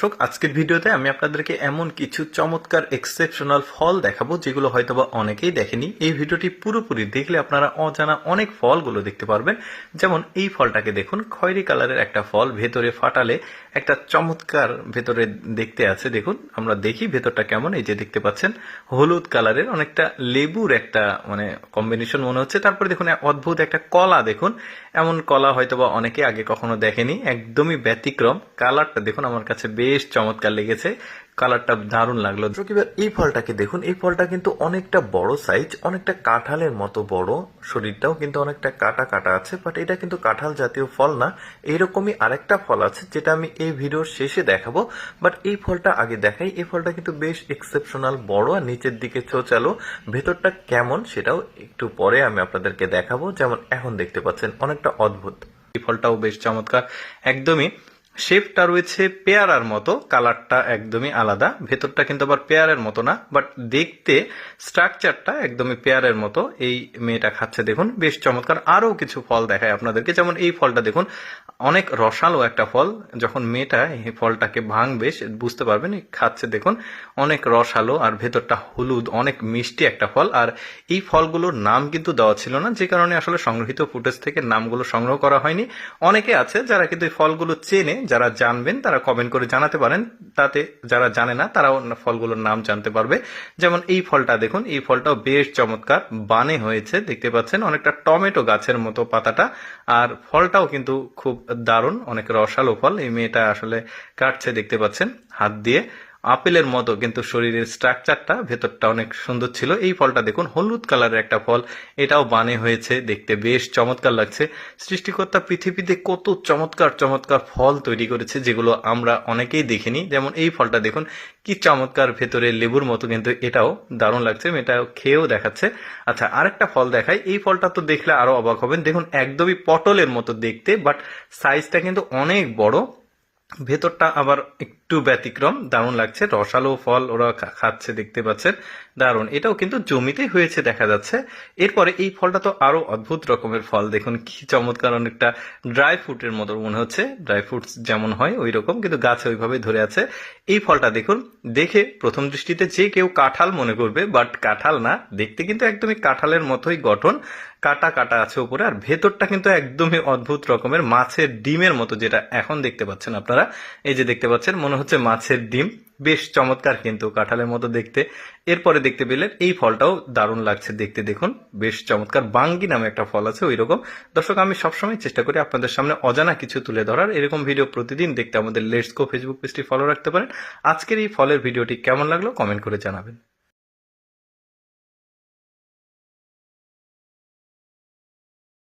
দর্শক, আজকের ভিডিওতে আমি আপনাদেরকে এমন কিছু চমৎকার এক্সেপশনাল ফল দেখাবো, যেগুলো হয়তোবা অনেকেই দেখেনি। এই ভিডিওটি পুরোপুরি দেখলে আপনারা অজানা অনেক ফলগুলো দেখতে পারবেন। যেমন, এই ফলটাকে দেখুন, খয়েরি কালারের একটা ফল, ভেতরে ফাটালে একটা চমৎকার ভেতরে দেখতে আছে। দেখুন, আমরা দেখি ভেতরটা কেমন, এই যে দেখতে পাচ্ছেন, হলুদ কালারের অনেকটা লেবুর একটা মানে কম্বিনেশন মনে হচ্ছে। তারপরে দেখুন, অদ্ভুত একটা কলা দেখুন। এমন কলা হয়তোবা অনেকে আগে কখনো দেখেনি, একদমই ব্যতিক্রম। কালারটা দেখুন, আমার কাছে বেশ চমৎকার লেগেছে। কালারটা দারুণ লাগল। এবার এই ফলটাকে দেখুন? এই ফলটা কিন্তু অনেকটা বড় সাইজ অনেকটা কাঁঠালের মতো বড়। শরীরটাও কিন্তু অনেকটা কাটা কাটা আছে বাট এটা কিন্তু কাঁঠাল জাতীয় ফল না। এইরকমই আরেকটা ফল আছে যেটা আমি এই ভিডিওর শেষে দেখাবো। বাট এই ফলটা আগে দেখাই। এই ফলটা কিন্তু বেশ এক্সেপশনাল বড় আর নিচের দিকে চোচালো ভেতরটা কেমন সেটাও একটু পরে আমি আপনাদেরকে দেখাবো। যেমন এখন দেখতে পাচ্ছেন অনেকটা অদ্ভুত। এই ফলটাও বেশ চমৎকার। একদমই শেপটা রয়েছে পেয়ারার মতো কালারটা একদমই আলাদা, ভেতরটা কিন্তু আবার পেয়ারের মতো না বাট দেখতে স্ট্রাকচারটা একদমই পেয়ারের মতো, এই মেয়েটা খাচ্ছে দেখুন, বেশ চমৎকার। আরও কিছু ফল দেখায় আপনাদেরকে, যেমন এই ফলটা দেখুন, অনেক রসালো একটা ফল, যখন মেয়েটা এই ফলটাকে ভাঙবে বুঝতে পারবেন খাচ্ছে দেখুন, অনেক রসালো আর ভেতরটা হলুদ, অনেক মিষ্টি একটা ফল, আর এই ফলগুলোর নাম কিন্তু দেওয়া ছিল না, যে কারণে আসলে সংগৃহীত ফুটেজ থেকে নামগুলো সংগ্রহ করা হয়নি। অনেকে আছে যারা কিন্তু এই ফলগুলো চেনে যারা জানবেন, তারা কমেন্ট করে জানাতে পারেন। তাতে যারা জানে না, তারাও ফলগুলোর নাম জানতে পারবে। যেমন এই ফলটা দেখুন, এই ফলটাও বেশ চমৎকার বানে হয়েছে, দেখতে পাচ্ছেন? অনেকটা টমেটো গাছের মতো পাতাটা। আর ফলটাও কিন্তু খুব দারুণ, অনেক রসালো ফল। এই মেয়েটা আসলে কাটছে, দেখতে পাচ্ছেন? হাত দিয়ে। আপেলের মতো, কিন্তু শরীরের স্ট্রাকচারটা ভেতরটা অনেক সুন্দর ছিল। এই ফলটা দেখুন, হলুদ কালারের একটা ফল। এটাও বানে হয়েছে, দেখতে বেশ চমৎকার লাগছে। সৃষ্টিকর্তা পৃথিবীতে কত চমৎকার চমৎকার ফল তৈরি করেছে, যেগুলো আমরা অনেকেই দেখিনি। যেমন এই ফলটা দেখুন, কি চমৎকার ভেতরে লেবুর মতো, কিন্তু এটাও দারুণ লাগছে এটাও খেয়েও দেখাচ্ছে। আচ্ছা আরেকটা ফল দেখাই। এই ফলটা তো দেখলে আরও অবাক হবেন। দেখুন, একদমই পটলের মতো দেখতে, বাট সাইজটা কিন্তু অনেক বড়। ভেতরটা আবার একটু ব্যতিক্রম। দারুণ লাগছে। রসালো ফল ওরা খাচ্ছে, দেখতে পাচ্ছেন। দারুণ। এটাও কিন্তু জমিতে হয়েছে, দেখা যাচ্ছে। এরপরে এই ফলটা তো আরও অদ্ভুত রকমের ফল। দেখুন, কি চমৎকার অনেকটা ড্রাই ফ্রুটের মতো মনে হচ্ছে। ড্রাই ফ্রুটস যেমন হয় ওই রকম কিন্তু গাছে ওইভাবে ধরে আছে। এই ফলটা দেখুন, দেখে প্রথম দৃষ্টিতে যে কেউ কাঁঠাল মনে করবে, বাট কাঁঠাল না। দেখতে কিন্তু একদমই কাঁঠালের মতোই গঠন। কাটা কাটা আছে উপরে, আর ভেতরটা কিন্তু একদমই অদ্ভুত রকমের মাছের ডিমের মতো, যেটা এখন দেখতে পাচ্ছেন আপনারা। এই যে দেখতে পাচ্ছেন, মনে হচ্ছে মাছের ডিম। বেশ চমৎকার কিন্তু কাঁঠালের মতো দেখতে। এরপরে দেখতে পেলেন, এই ফলটাও দারুণ লাগছে দেখতে। দেখুন, বেশ চমৎকার। বাঙ্গি নামে একটা ফল আছে ওই রকম দর্শক, আমি সবসময় চেষ্টা করি আপনাদের সামনে অজানা কিছু তুলে ধরার। এরকম ভিডিও প্রতিদিন দেখতে আমাদের লেটস গো ফেসবুক পেজটি ফলো রাখতে পারেন। আজকের এই ফলের ভিডিওটি কেমন লাগল কমেন্ট করে জানাবেন।